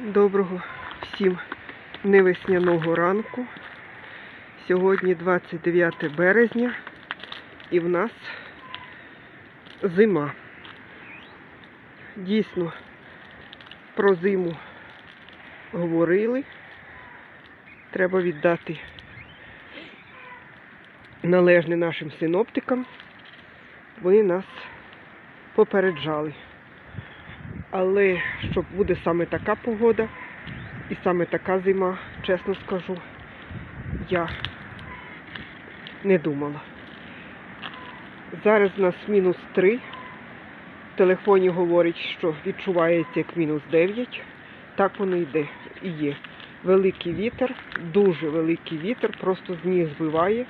Доброго всім невесняного ранку. Сьогодні 29 березня і в нас зима. Дійсно, про зиму говорили. Треба віддати належне нашим синоптикам. Вони нас попереджали. Але щоб буде саме така погода і саме така зима, чесно скажу, я не думала. Зараз у нас мінус 3. В телефоні говорить, що відчувається як мінус 9. Так воно йде і є. Великий вітер, дуже великий вітер, просто з ніг збиває.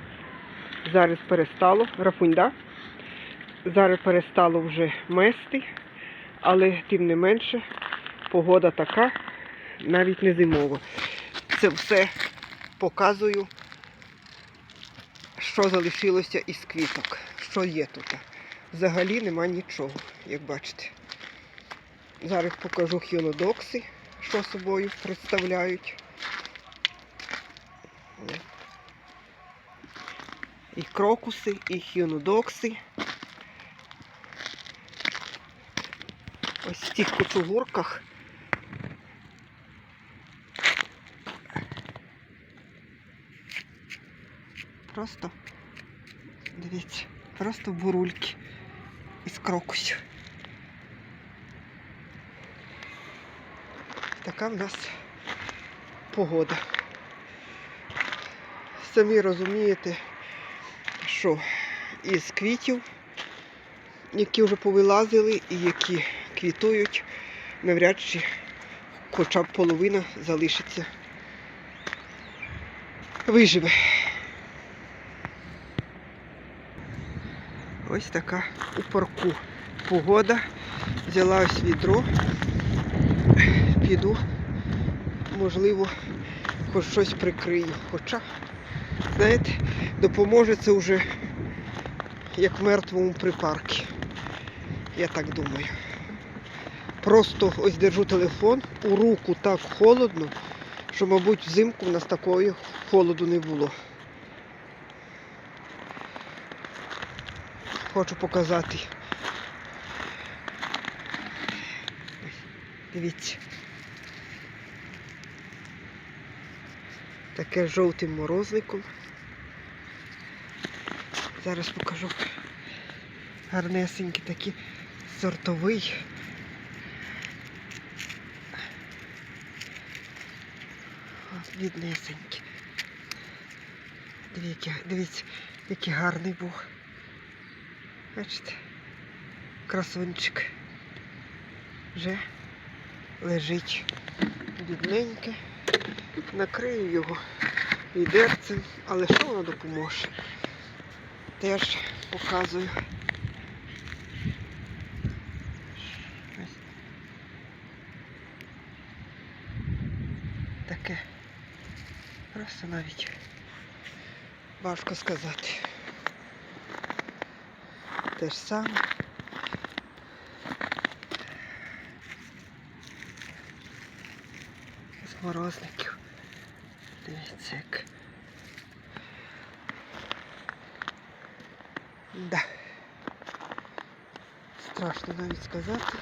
Зараз перестало. Рафуньда. Зараз перестало вже мести. Але тим не менше, погода така, навіть не зимова. Це все показую, що залишилося із квіток, що є тут. Взагалі нема нічого, як бачите. Зараз покажу хіонодокси, що собою представляють. І крокуси, і хіонодокси. Ось в цих кучугурках. Просто, дивіться, просто бурульки із крокусів. Така в нас погода. Самі розумієте, що із квітів, які вже повилазили і які квітують, навряд чи хоча б половина залишиться. Виживе. Ось така у парку погода. Взяла ось відро, піду, можливо, хоч щось прикрию. Хоча, знаєте, допоможе це вже як мертвому припарки. Я так думаю. Просто ось держу телефон, у руку так холодно, що, мабуть, взимку в нас такої холоду не було. Хочу показати. Дивіться. Таке жовтим морозником. Зараз покажу гарнесенькі такі сортовий. От біднесенькі. Дивіться, дивіться, який гарний був. Бачите, красунчик. Вже лежить бідненьке. Накрию його відерцем, але що воно допоможе? Теж показую. Таке. Просто навіть важко сказати. Те ж саме. З морозників. Дивіться як. Да. Страшно навіть сказати.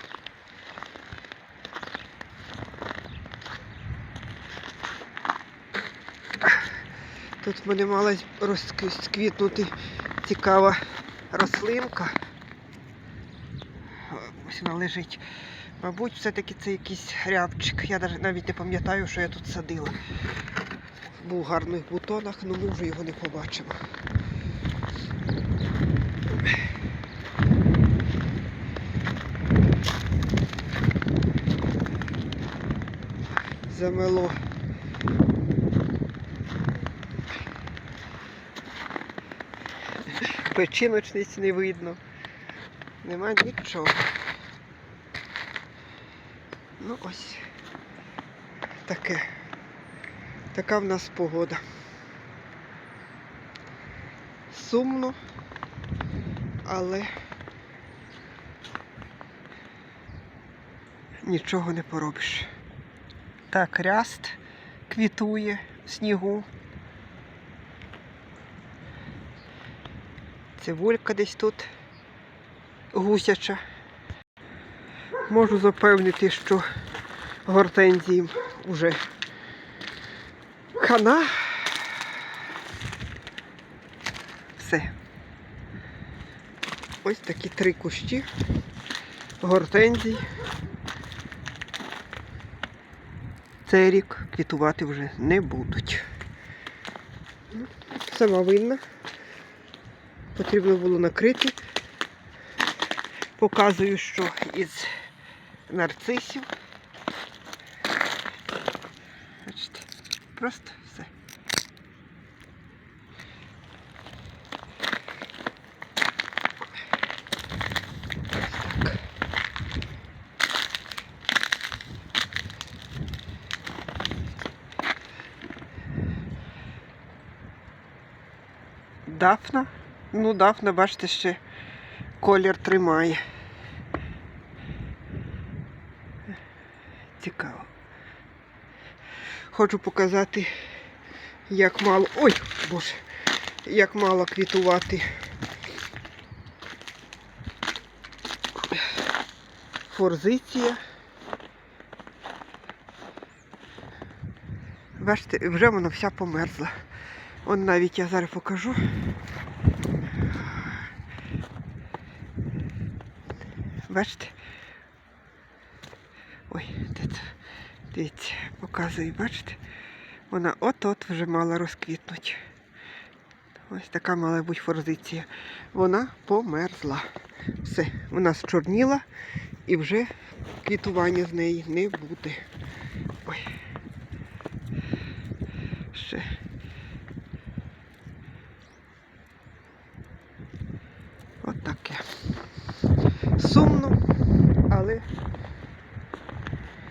Тут в мене мала розквітнути цікава рослинка. Ось вона лежить. Мабуть, все-таки це якийсь рябчик. Я навіть- не пам'ятаю, що я тут садила. Був в гарних бутонах, але ми вже його не побачимо. Замело. Печіночниць не видно. Нема нічого. Ну ось таке. Така в нас погода. Сумно, але нічого не поробиш. Так, ряст квітує в снігу. Цибулька десь тут гусяча. Можу запевнити, що гортензіям вже хана. Все. Ось такі три кущі гортензій. Цей рік квітувати вже не будуть. Сама винна. Потрібно було накрити. Показую, що із нарцисів. Бачите, просто все. Дафна. Ну, дафна, бачите, ще колір тримає. Цікаво. Хочу показати, як мало. Ой, боже, як мало квітувати. Форзиція. Бачите, вже вона вся померзла. Он навіть я зараз покажу. Бачите? Ой, де це? Дивіться, показую, бачите? Вона от-от вже мала розквітнути. Ось така мала бути форзиція. Вона померзла. Все, вона зчорніла і вже квітування з неї не буде. Ой. Ще. От таке. Сумно, але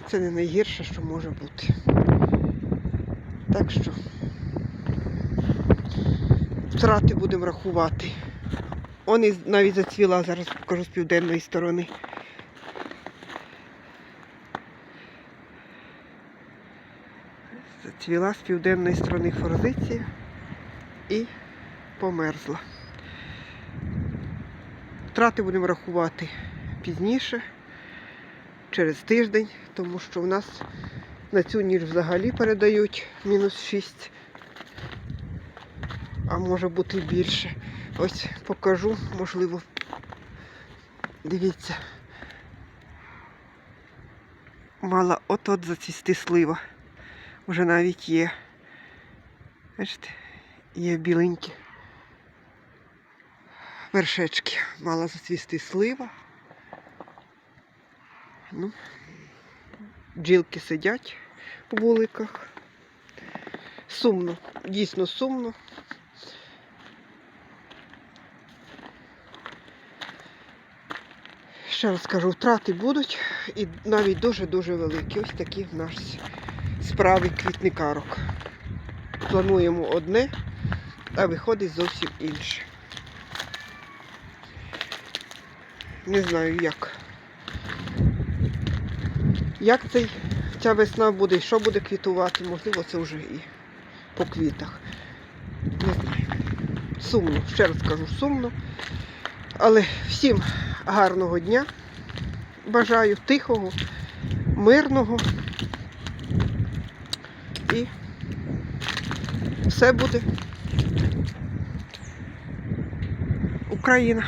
це не найгірше, що може бути. Так що втрати будемо рахувати. Он і навіть зацвіла, зараз покажу з південної сторони. Зацвіла з південної сторони форзиція і померзла. Втрати будемо рахувати пізніше, через тиждень, тому що в нас на цю ніч взагалі передають мінус 6, а може бути більше. Ось покажу, можливо. Дивіться. Мала от-от зацвісти слива. Вже навіть є. Бачите, є біленькі вершечки. Мала зацвісти слива. Ну, бджілки сидять у вуликах. Сумно, дійсно сумно. Ще раз кажу, втрати будуть і навіть дуже-дуже великі. Ось такі в нас справи квітникарок. Плануємо одне, а виходить зовсім інше. Не знаю як. Як цей, ця весна буде і що буде квітувати, можливо, це вже і по квітах. Не знаю. Сумно, ще раз кажу, сумно. Але всім гарного дня. Бажаю тихого, мирного. І все буде. Україна.